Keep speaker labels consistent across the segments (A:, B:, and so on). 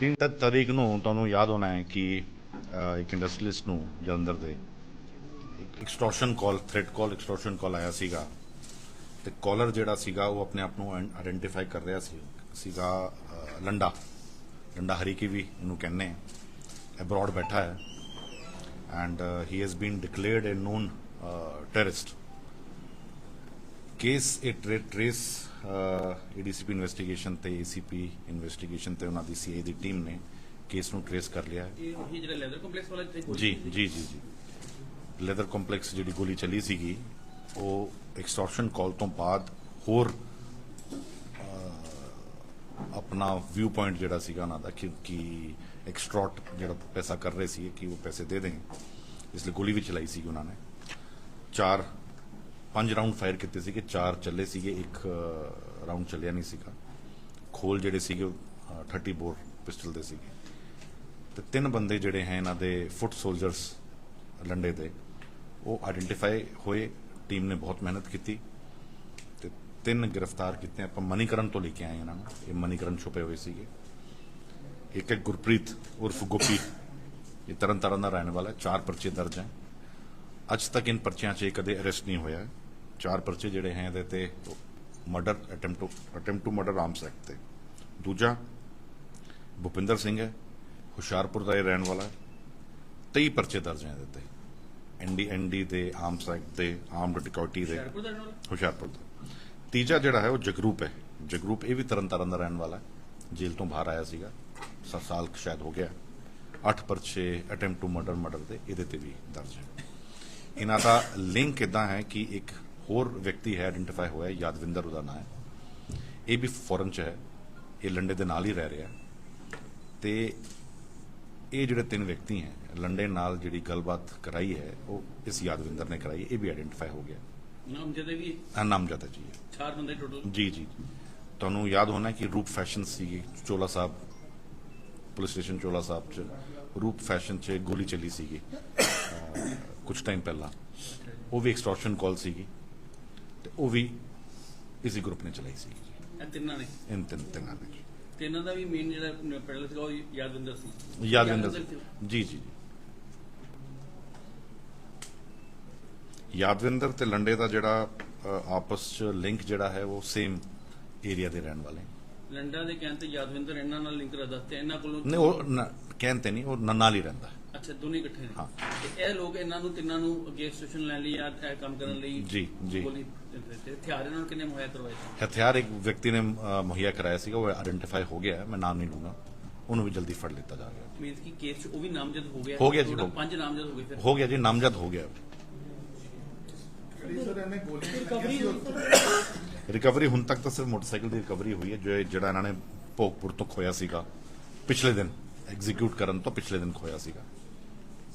A: ਤਿੰਨ ਤ- ਤਾਰੀਖ ਨੂੰ ਤੁਹਾਨੂੰ ਯਾਦ ਹੋਣਾ ਹੈ ਕਿ ਇੱਕ ਇੰਡਸਟਰੀਲਿਸਟ ਨੂੰ ਜਲੰਧਰ ਦੇ ਇੱਕ extortion call threat call extortion call ਆਇਆ ਸੀਗਾ। ਤੇ ਕਾਲਰ ਜਿਹੜਾ ਸੀਗਾ, ਉਹ ਆਪਣੇ ਆਪ ਨੂੰ ਆਇਡੈਂਟੀਫਾਈ ਕਰ ਰਿਹਾ ਸੀ, ਸੀਗਾ ਲੰਡਾ। ਲੰਡਾ ਹਰੀਕੀ ਵੀ ਇਹਨੂੰ ਕਹਿੰਦੇ ਅਬਰੋਡ ਬੈਠਾ ਹੈ। And he has been declared a known terrorist case ਇਹ ਟ੍ਰੇ ਟ੍ਰੇਸ ਏਡੀਸੀਪੀ ਇਨਵੈਸਟੀਗੇਸ਼ਨ ਤੇ ਏਸੀਪੀ ਇਨਵੈਸਟੀਗੇਸ਼ਨ ਤੇ ਉਹਨਾਂ ਦੀ ਸੀਆਈ ਦੀ ਟੀਮ ਨੇ ਕੇਸ ਨੂੰ ਟ੍ਰੇਸ ਕਰ ਲਿਆ। ਹੈ
B: ਇਹ ਉਹੀ ਜਿਹੜਾ ਲੈਦਰ ਕੰਪਲੈਕਸ ਵਾਲਾ ਜਿੱਥੇ ਗੋਲੀ
A: ਜੀ ਜੀ ਜੀ ਜੀ। ਲੈਦਰ ਕੰਪਲੈਕਸ ਜਿਹੜੀ ਗੋਲੀ ਚੱਲੀ ਸੀਗੀ ਉਹ ਐਕਸਟੋਰਸ਼ਨ ਕਾਲ ਤੋਂ ਬਾਅਦ ਹੋਰ ਅਹ, ਆਪਣਾ ਵਿਊ ਪੁਆਇੰਟ ਜਿਹੜਾ ਸੀਗਾ ਉਹਨਾਂ ਦਾ ਕਿ ਕਿ ਐਕਸਟ੍ਰੋਟ ਜਿਹੜਾ ਪੈਸਾ ਕਰ ਰਹੇ ਸੀ ਕਿ ਉਹ ਪੈਸੇ ਦੇ ਦੇਣ। ਇਸ ਲਈ ਗੋਲੀ ਵੀ ਚਲਾਈ ਸੀ ਉਹਨਾਂ ਨੇ। ਚਾਰ ਪੰਜ ਰਾਉਂਡ ਫਾਇਰ ਕੀਤੇ ਸੀਗੇ ਚਾਰ ਚੱਲੇ ਸੀਗੇ ਇੱਕ ਰਾਉਂਡ ਚੱਲਿਆ ਨਹੀਂ ਸੀਗਾ। ਖੋਲ ਜਿਹੜੇ ਸੀਗੇ ਉਹ, 30 ਬੋਰ ਪਿਸਟਲ ਦੇ ਸੀਗੇ। ਤੇ ਤਿੰਨ ਬੰਦੇ ਜਿਹੜੇ ਹੈ ਇਹਨਾਂ ਦੇ ਫੁੱਟ ਸੋਲਜਰਸ ਲੰਡੇ ਦੇ ਉਹ ਆਇਡੈਂਟੀਫਾਈ ਹੋਏ ਟੀਮ ਨੇ ਬਹੁਤ ਮਿਹਨਤ ਕੀਤੀ। ਤੇ ਤਿੰਨ ਗ੍ਰਿਫਤਾਰ ਕੀਤੇ ਆਪਾਂ ਮਨੀਕਰਨ ਤੋਂ ਲੈ ਕੇ ਆਏ ਇਹਨਾਂ ਨੂੰ ਇਹ ਮਨੀਕਰਨ ਛੁਪੇ ਹੋਏ ਸੀਗੇ। ਇੱਕ ਹੈ ਗੁਰਪ੍ਰੀਤ ਉਰਫ ਗੋਪੀ ਇਹ ਤਰਨ ਤਾਰਨ ਦਾ ਰਹਿਣ ਵਾਲਾ ਚਾਰ ਪਰਚੇ ਦਰਜ ਹੈ। ਅੱਜ ਤੱਕ ਇਨ ਪਰਚਿਆਂ 'ਚ ਇਹ ਕਦੇ ਅਰੈਸਟ ਨਹੀਂ ਹੋਇਆ ਪਰਚੇ ਜਿਹੜੇ ਹੈ ਇਹਦੇ ਤੇ murder attempt to attempt to murder arms act ਤੇ। ਦੂਜਾ ਭੁਪਿੰਦਰ ਸਿੰਘ ਹੈ ਹੁਸ਼ਿਆਰਪੁਰ ਦਾ ਇਹ ਰਹਿਣ ਵਾਲਾ ਹੈ। 23 ਪਰਚੇ ਦਰਜ ਹੈ ਇਹਦੇ ਤੇ। ਐਨਡੀ ਐਨਡੀ ਦੇ ਆਰਮਸ ਐਕਟ ਦੇ ਆਰਮਡ ਡਿਕੋਟੀ ਦੇ।
B: ਹੁਸ਼ਿਆਰਪੁਰ ਦਾ
A: ਤੀਜਾ ਜਿਹੜਾ ਹੈ ਉਹ ਜਗਰੂਪ ਹੈ। ਜਗਰੂਪ ਇਹ ਵੀ ਤਰਨ ਤਾਰਨ ਦਾ ਰਹਿਣ ਵਾਲਾ ਹੈ। ਜੇਲ੍ਹ ਤੋਂ ਬਾਹਰ ਆਇਆ ਸੀਗਾ। 7 ਸਾਲ ਸ਼ਾਇਦ ਹੋ ਗਿਆ। 8 ਪਰਚੇ ਅਟੈਂਪਟ ਟੂ ਮਰਡਰ ਮਰਡਰ ਦੇ ਇਹਦੇ ਤੇ ਵੀ ਦਰਜ ਹੈ। ਇਹਨਾਂ ਦਾ ਲਿੰਕ ਇਦਾਂ ਹੈ ਕਿ ਇੱਕ ਹੋਰ ਵਿਅਕਤੀ ਹੈ ਆਇਡੈਂਟੀਫਾਈ ਹੋਇਆ ਹੈ, ਯਾਦਵਿੰਦਰ ਉਹਦਾ ਨਾਮ ਹੈ। ਇਹ ਵੀ ਫੋਰਨ ਚ ਹੈ ਇਹ ਲੰਡੇ ਦੇ ਨਾਲ ਹੀ ਰਹਿ ਰਿਹਾ ਹੈ। ਤੇ ਇਹ ਜਿਹੜੇ ਤਿੰਨ ਵਿਅਕਤੀ ਹੈ ਲੰਡੇ ਨਾਲ ਜਿਹੜੀ ਗੱਲਬਾਤ ਕਰਾਈ ਹੈ ਉਹ ਇਸ ਯਾਦਵਿੰਦਰ ਨੇ ਕਰਾਈ ਇਹ ਵੀ ਆਇਡੈਂਟੀਫਾਈ ਹੋ ਗਿਆ।
B: ਨਾਮ ਜਦੇ ਵੀ
A: ਆ ਨਾਮਜ਼ਦ ਹੈ। ਜੀ।
B: ਚਾਰ ਬੰਦੇ ਟੋਟਲ
A: ਜੀ ਜੀ। ਤੁਹਾਨੂੰ ਯਾਦ ਹੋਣਾ ਕਿ ਰੂਪ ਫੈਸ਼ਨ ਸੀਗੀ ਚੋਲਾ ਸਾਹਿਬ ਪੁਲਿਸ ਸਟੇਸ਼ਨ ਚੋਲਾ ਸਾਹਿਬ ਚ ਰੂਪ ਫੈਸ਼ਨ ਚ ਗੋਲੀ ਚੱਲੀ ਸੀਗੀ ਕੁਝ ਟਾਈਮ ਪਹਿਲਾਂ। ਉਹ ਵੀ ਐਕਸਟੋਰਸ਼ਨ ਕਾਲ ਸੀਗੀ। ਤੇ ਉਹ ਵੀ ਇਸੇ ਗਰੁੱਪ ਨੇ ਚਲਾਈ ਸੀ।
B: ਇਹ ਤਿੰਨਾਂ ਨੇ?
A: ਇਨ ਤਿੰਨ ਤਿੰਨਾਂ ਨੇ।
B: ਤਿੰਨਾਂ ਦਾ ਵੀ ਮੇਨ ਜਿਹੜਾ ਪੈਡਲ ਸੀਗਾ ਉਹ ਯਾਦਵਿੰਦਰ ਸੀ।
A: ਯਾਦਵਿੰਦਰ। ਜੀ ਜੀ ਜੀ। ਯਾਦਵਿੰਦਰ ਤੇ ਲੰਡੇ ਦਾ ਜਿਹੜਾ ਅ, ਆਪਸ ਚ ਲਿੰਕ ਜਿਹੜਾ ਹੈ ਉਹ ਸੇਮ ਏਰੀਆ ਦੇ ਰਹਿਣ ਵਾਲੇ।
B: ਲੰਡਾ ਦੇ ਕਹਿਣ ਤੇ ਯਾਦਵਿੰਦਰ ਇਹਨਾਂ ਨਾਲ ਲਿੰਕ ਰੱਖਦਾ ਤੇ ਇਹਨਾਂ ਕੋਲੋਂ
A: ਨਹੀਂ ਉਹ ਨ- ਕਹਿੰਦੇ ਨਹੀਂ ਉਹ ਨ- ਨਾਲ ਹੀ ਰਹਿੰਦਾ।
B: ਅੱਛਾ ਦੋਨੇ ਇਕੱਠੇ ਨੇ।
A: ਹਾਂ।
B: ਤੇ ਇਹ ਲੋਕ ਇਹਨਾਂ ਨੂੰ ਤਿੰਨਾਂ ਨੂੰ ਅੱਗੇ ਸਟੇਸ਼ਨ ਲੈਣ ਲਈ ਜਾਂ ਇਹ ਕੰਮ ਕਰਨ ਲਈ
A: ਜੀ, ਜੀ।
B: ਗੋਲੀ ਦਿੰਦੇ ਤੇ ਹਥਿਆਰ ਇਹਨਾਂ ਨੂੰ ਕਿੰਨੇ ਮੁਹੱਈਆ ਕਰਵਾਏ ਸੀ?
A: ਹਥਿਆਰ ਇੱਕ ਵਿਅਕਤੀ ਨੇ ਅ, ਮੁਹੱਈਆ ਕਰਾਇਆ ਸੀਗਾ ਉਹ ਆਇਡੈਂਟੀਫਾਈ ਹੋ ਗਿਆ ਹੈ, ਮੈਂ ਨਾਮ ਨਹੀਂ ਲੂੰਗਾ ਉਹਨੂੰ ਵੀ ਜਲਦੀ ਫੜ ਲਿੱਤਾ ਜਾ ਰਿਹਾ।
B: ਮੀਨਸ ਕਿ ਕੇਸ 'ਚ ਉਹ ਵੀ ਨਾਮਜ਼ਦ ਹੋ ਗਿਆ।
A: ਹੋ ਗਿਆ ਜੀ,
B: Total
A: ਹੋ ਗਿਆ।
B: ਪੰਜ ਨਾਮਜ਼ਦ ਹੋ ਗਏ ਫਿਰ।
A: ਹੋ ਗਿਆ ਜੀ ਨਾਮਜ਼ਦ ਹੋ ਗਿਆ।
C: ਸਰ ਇਹਨੇ
A: ਰਿਕਵਰੀ ਹੁਣ ਤੱਕ ਤਾਂ ਸਿਰਫ ਮੋਟਰਸਾਈਕਲ ਦੀ ਰਿਕਵਰੀ ਹੋਈ ਹੈ ਜੋ ਇਹ- ਜਿਹੜਾ ਇਹਨਾਂ ਨੇ ਭੋਗਪੁਰ ਤੋਂ ਖੋਇਆ ਸੀਗਾ ਪਿਛਲੇ ਦਿਨ ਐਗਜ਼ੀਕਿਊਟ ਕਰਨ ਤੋਂ ਪਿਛਲੇ ਦਿਨ ਖੋਇਆ ਸੀਗਾ।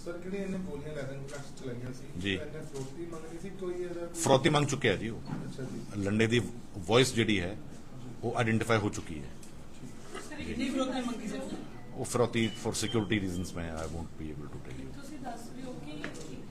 C: ਸਰ ਕਿਹੜੀ ਇਹਨੇ ਗੋਲੀਆਂ ਲੈਦਨ ਕਲਾਸ ਚਲਾਈਆਂ ਸੀ?
A: ਜੀ।
C: ਇਹਨੇ ਫਰੋਤੀ ਮੰਗਣੀ ਸੀ ਕੋਈ ਇਹਦਾ ਕੋਈ-
A: ਫਰੋਤੀ ਮੰਗ ਚੁੱਕਿਆ ਜੀ ਉਹ।
C: ਅੱਛਾ ਜੀ।
A: ਲੰਡੇ ਦੀ ਵੌਇਸ ਜਿਹੜੀ ਹੈ ਉਹ ਆਇਡੈਂਟੀਫਾਈ ਹੋ ਚੁੱਕੀ ਹੈ।
B: ਕਿੰਨੀ ਫਰੋਤੀ ਮੰਗੀ ਸੀ?
A: ਉਹ ਫਰੋਤੀ ਫॉर ਸਿਕਿਉਰਿਟੀ ਰੀਜ਼ਨਸ ਮੈਂ I won't be able to tell you
D: ਤੁਸੀਂ ਦੱਸ ਰਹੇ ਹੋ ਕਿ ਇੱਕ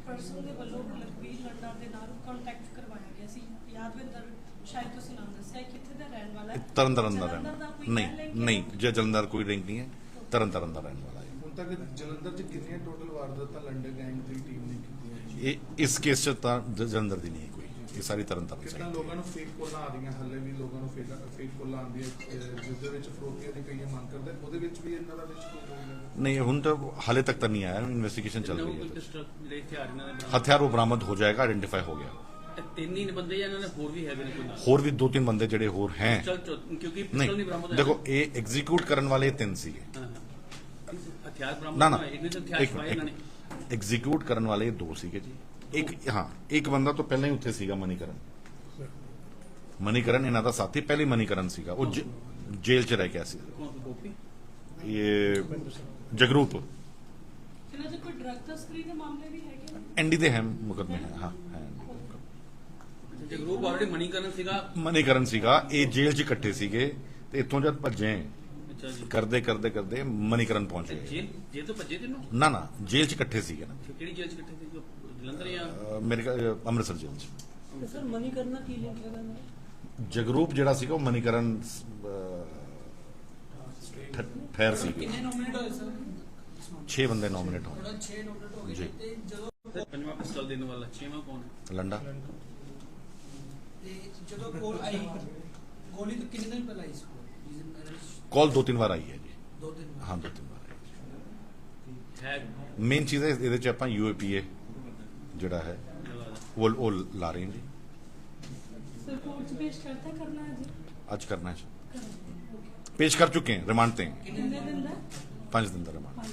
D: ਪਰਸਨ ਦੇ ਵੱਲੋਂ ਲਖਬੀਰ ਲੰਡਾ ਦੇ ਨਾਲ ਕੰਟੈਕਟ ਕਰਵਾਇਆ ਗਿਆ ਸੀ। ਯਾਦਵਿੰਦਰ ਸ਼ਾਇਦ ਤੁਸੀਂ ਨਾਮ ਦੱਸਿਆ ਹੈ, ਕਿੱਥੇ ਦਾ ਰਹਿਣ ਵਾਲਾ ਹੈ।
A: ਤਰਨ ਤਾਰਨ ਦਾ ਰਹਿਣ
D: ਜਲੰਧਰ ਦਾ ਕੋਈ
A: ਨਹੀਂ
D: ਹੈ
A: ਨਹੀਂ ਜੇ ਜਲੰਧਰ ਕੋਈ ਲਿੰਕ ਨਹੀਂ ਹੈ। ਤਰਨ ਤਾਰਨ ਦਾ ਰਹਿਣ ਵਾਲਾ।
C: ਤੱਕ ਜਲੰਧਰ 'ਚ ਕਿੰਨੀਆਂ ਟੋਟਲ ਵਾਰਦਾਤਾਂ ਲੰਡਨ ਗੈਂਗ ਦੀ ਟੀਮ ਨੇ ਕੀਤੀਆਂ
A: ਇਹ ਇਸ ਕੇਸ ਚ ਤਾਂ ਜਲੰਧਰ ਦੀ ਨਹੀਂ ਕੋਈ। ਇਹ ਸਾਰੀ ਤਰਨ ਤਾਰਨ
C: ਕਿੰਨਾ ਲੋਕਾਂ ਨੂੰ ਫੇਕ ਕੋਲਾਂ ਆ ਰਹੀਆਂ ਹੱਲੇ ਵੀ ਲੋਕਾਂ ਨੂੰ ਫੇਕ ਫੇਕ ਕੋਲਾਂ ਆਉਂਦੀਆਂ ਜਿਸ ਦੇ ਵਿੱਚ ਫਰੋਤੀਆਂ ਦੀ ਕਈਆਂ ਮੰਗ ਕਰਦੇ ਉਹਦੇ ਵਿੱਚ ਵੀ ਇਹਨਾਂ ਦਾ ਵਿੱਚ ਕੋਈ
A: ਨਹੀਂ ਹੁਣ ਤਾਂ ਹਾਲੇ ਤੱਕ ਤਾਂ ਨਹੀਂ ਆਇਆ ਇਨਵੈਸਟੀਗੇਸ਼ਨ ਚੱਲ ਰਹੀ
B: ਕੋਈ
A: ਹੈ
B: ਹਥਿਆਰ
A: ਉਹ ਬਰਾਮਦ ਹੋ ਜਾਏਗਾ ਆਇਡੈਂਟੀਫਾਈ ਹੋ ਗਿਆ।
B: ਤਿੰਨ ਹੀ ਬੰਦੇ ਜਾਂ ਇਹਨਾਂ ਨੇ ਹੋਰ ਵੀ ਹੈਗੇ ਨੇ ਕੋਈ?
A: ਹੋਰ ਵੀ ਦੋ ਤਿੰਨ ਬੰਦੇ ਜਿਹੜੇ ਹੋਰ ਹੈ।
B: ਚਲ ਕਿਉਂਕਿ ਪਿਸਟਲ ਨਹੀਂ ਬਰਾਮਦ
A: ਦੇਖੋ ਇਹ ਐਗਜ਼ੀਕਿਊਟ ਕਰਨ ਵਾਲੇ ਤਿੰਨ ਸੀਗੇ।
B: ਹਥਿਆਰ ਬਰਾਮਦ
A: ਨਾ ਨਾ
B: ਹੋਏ ਇਹਨੇ ਤਾਂ ਹਥਿਆਰ
A: ਇੱਕ
B: ਛੁਪਾਏ ਇਹਨਾਂ ਨੇ।
A: ਐਗਜ਼ੀਕਿਊਟ ਕਰਨ ਵਾਲੇ ਦੋ ਸੀਗੇ ਜੀ। ਇੱਕ ਹਾਂ ਇੱਕ ਬੰਦਾ ਤਾਂ ਪਹਿਲਾਂ ਹੀ ਉੱਥੇ ਸੀਗਾ ਮਨੀਕਰਨ। ਮਨੀਕਰਨ ਇਹਨਾਂ ਦਾ ਸਾਥੀ ਪਹਿਲੇ ਮਨੀਕਰਨ ਸੀਗਾ। ਉਹ ਜੇਲ੍ਹ 'ਚ ਰਹਿ ਗਿਆ ਸੀ।
B: ਕੌਣ ਸੀ ਗੋਪੀ?
A: ਇਹ ਜਗਰੂਪ।
D: ਇਹਨਾਂ ਦੇ ਕੋਈ ਡਰਗ ਤਸਕਰੀ ਦੇ ਮਾਮਲੇ ਵੀ ਹੈਗੇ ਨੇ?
A: ਐਨਡੀ ਦੇ ਹੈ ਮੁਕਦਮੇ ਹੈ ਹਾਂ ਹੈ
B: ਜੇ ਗਰੂਪ ਆਲਰੇਡੀ ਮਨੀਕਰਨ ਸੀਗਾ?
A: ਮਨੀਕਰਨ ਸੀਗਾ ਇਹ ਜੇਲ੍ਹ 'ਚ ਇਕੱਠੇ ਸੀਗੇ ਤੇ ਇੱਥੋਂ ਜਦ ਭੱਜੇ ਕਰਦੇ ਕਰਦੇ ਕਰਦੇ ਮਨੀਕਰਨ ਪਹੁੰਚ ਗਏ।
B: ਜੇਲ੍ਹ ਜੇਲ੍ਹ ਤੋਂ ਭੱਜੇ ਤੈਨੂੰ?
A: ਨਾ ਨਾ ਜੇਲ੍ਹ 'ਚ ਇਕੱਠੇ ਸੀਗੇ ਨਾ।
B: ਕਿਹੜੀ ਜੇਲ੍ਹ ਚ ਇਕੱਠੇ ਸੀ ਜੋ ਜਲੰਧਰ ਜਾਂ?
A: ਅਹ ਮੇਰੇ ਖਿਆਲ, ਅਹ ਅੰਮ੍ਰਿਤਸਰ ਜੇਲ੍ਹ 'ਚ।
D: ਤੇ ਸਰ ਮਨੀ ਕਰਨਾ ਕੀ ਲਿੰਕ ਹੈਗਾ ਨਾ
A: ਜਗਰੂਪ ਜਿਹੜਾ ਸੀਗਾ ਉਹ ਮਨੀਕਰਨ ਅਹ, ਠਹਿਰ ਸੀ
E: ਕਿੰਨੇ ਨੋਮੀਨੇਟ ਹੋਏ ਸਰ?
A: 6 ਬੰਦੇ ਨੋਮੀਨੇਟ ਹੋਏ।
E: ਟੋਟਲ 6 ਨੋਮੀਨੇਟ ਹੋ
A: ਜੀ।
E: ਗਏ ਤੇ ਜਦੋਂ
B: ਪੰਜਵਾਂ ਪਿਸਤਲ ਦੇਣ ਵਾਲਾ ਛੇਵਾਂ ਕੌਣ ਹੈ?
A: ਲੰਡਾ।
E: ਤੇ ਜਦੋਂ ਕੋਲ ਆਈ ਗੋਲੀ ਤਾਂ ਕਿੰਨੇ ਦਿਨ ਪਹਿਲਾਂ ਆਈ ਸੀ?
A: ਕਾਲ ਦੋ ਤਿੰਨ ਵਾਰ ਆਈ ਹੈ ਜੀ
E: ਦੋ ਦਿਨ ਬਾਅਦ।
A: ਹਾਂ ਦੋ ਤਿੰਨ ਵਾਰ ਆਈ
B: ਹੈ
A: ਮੇਨ ਚੀਜ਼ ਹੈ ਇਹਦੇ ਚ ਆਪਾਂ ਯੂਏਪੀਏ ਜਿਹੜਾ ਹੈ ਉਹ ਉਹ ਲਾ ਰਹੇ ਹਾਂ ਜੀ
D: ਸਰ ਕੋਰਟ 'ਚ ਪੇਸ਼ ਕਰਤਾ ਕਰਨਾ ਹੈ ਜੀ
A: ਅੱਜ ਕਰਨਾ ਹੈ
D: ਕਰਨਾ ਓਕੇ
A: ਪੇਸ਼ ਕਰ ਚੁੱਕੇ हैं रिमांड ਤੇ हैं।
D: ਕਿੰਨੇ ਦਿਨ ਦਾ
A: पाँच दिन का रिमांड
D: ਪੰਜ